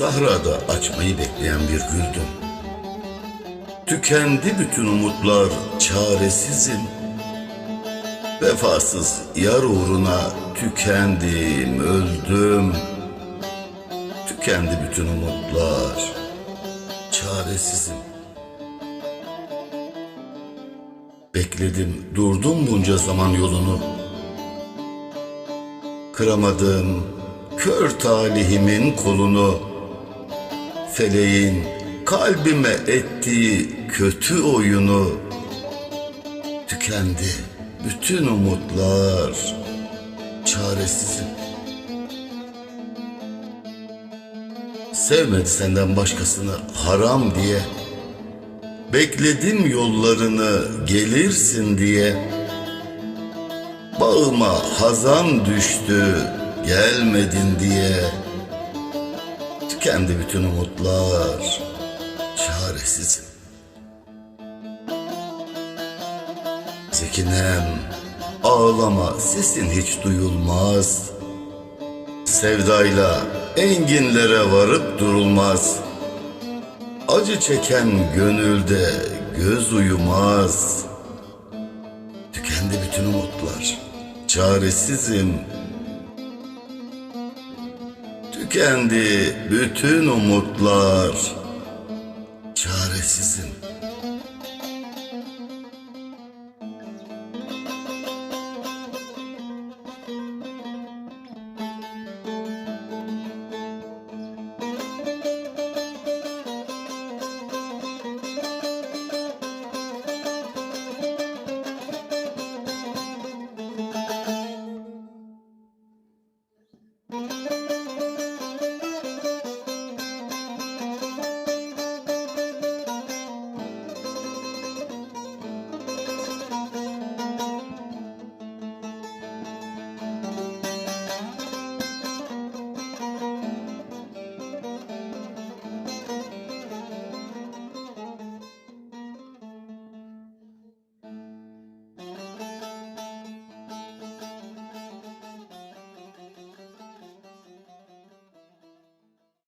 Sahrada açmayı bekleyen bir güldüm. Tükendi bütün umutlar, çaresizim. Vefasız yar uğruna tükendim, öldüm. Tükendi bütün umutlar, çaresizim. Bekledim, durdum bunca zaman yolunu. Kıramadım kör talihimin kolunu. Feleğin kalbime ettiği kötü oyunu. Tükendi bütün umutlar, çaresizim. Sevmedi senden başkasını haram diye. Bekledim yollarını gelirsin diye. Bağıma hazan düştü gelmedin diye. Tükendi bütün umutlar, çaresizim. Zekinem, ağlama sesin hiç duyulmaz. Sevdayla enginlere varıp durulmaz. Acı çeken gönülde göz uyumaz. Tükendi bütün umutlar, çaresizim. Tükendi bütün umutlar, çaresizim.